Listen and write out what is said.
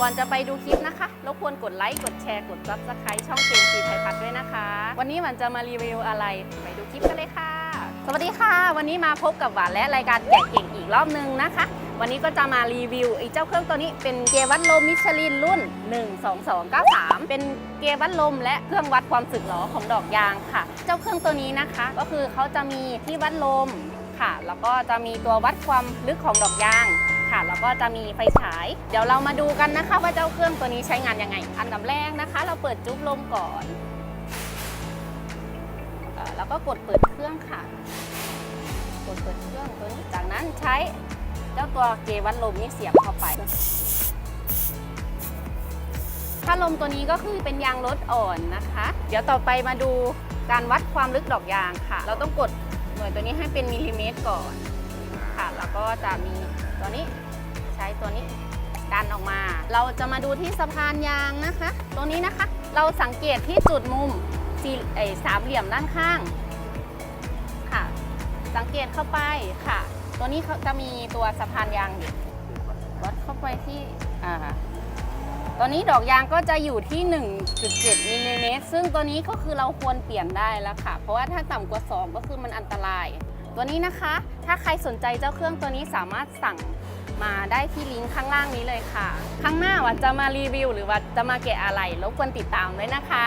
ก่อนจะไปดูคลิปนะคะรบกวนกดไลค์ กดแชร์ กด subscribe ช่องเกมซีไทยพัฒด้วยนะคะ วันนี้หวันจะมารีวิวอะไร ไปดูคลิปกันเลยค่ะ สวัสดีค่ะ วันนี้มาพบกับหวานและรายการแกะเก่งอีกรอบนึงนะคะ วันนี้ก็จะมารีวิวไอ้เจ้าเครื่องตัวนี้เป็นเกียร์วัดลมมิชลินรุ่น 12293 เป็นเกียร์วัดลมและเครื่องวัดความสึกหรอของดอกยางค่ะ เจ้าเครื่องตัวนี้นะคะ ก็คือเขาจะมีที่วัดลมค่ะ แล้วก็จะมีตัววัดความลึกของดอกยาง ค่ะ แล้วก็จะมีไฟฉาย เดี๋ยวเรามาดูกันนะคะ ว่าเจ้าเครื่องตัวนี้ใช้งานยังไง อันดับแรกนะคะ เราเปิดจุ๊บลมก่อนออแล้วก็กดเปิดเครื่องค่ะ กดเปิดเครื่องตัวนี้ จากนั้นใช้เจ้าตัวเกวัดลมนี่เสียบเข้าไป ถ้าลมตัวนี้ก็คือเป็นยางรถอ่อนนะคะ เดี๋ยวต่อไปมาดูการวัดความลึกดอกยางค่ะ เราต้องกดหน่วยตัวนี้ให้เป็นมิลลิเมตรก่อน ค่ะ แล้วก็จะมีตัวนี้ใช้ตัวนี้ดันออกมา เราจะมาดูที่สะพานยางนะคะตรงนี้นะคะ เราสังเกตที่จุดมุมสี่สามเหลี่ยมด้านข้างค่ะ สังเกตเข้าไปค่ะ ตัวนี้เขาจะมีตัวสะพานยางอยู่วัดเข้าไปที่อ่าตอนนี้ดอกยางก็จะอยู่ที่ 1.7มิลลิเมตรซึ่งตัวนี้ก็คือเราควรเปลี่ยนได้แล้วค่ะ เพราะว่าถ้าต่ำกว่า 2 ก็คือมันอันตราย ตัวนี้นะคะ ถ้าใครสนใจเจ้าเครื่องตัวนี้สามารถสั่งมาได้ที่ลิงก์ข้างล่างนี้เลยค่ะ ข้างหน้าวันจะมารีวิว หรือว่าจะมาเกะอะไรรบกวนติดตามด้วยนะคะ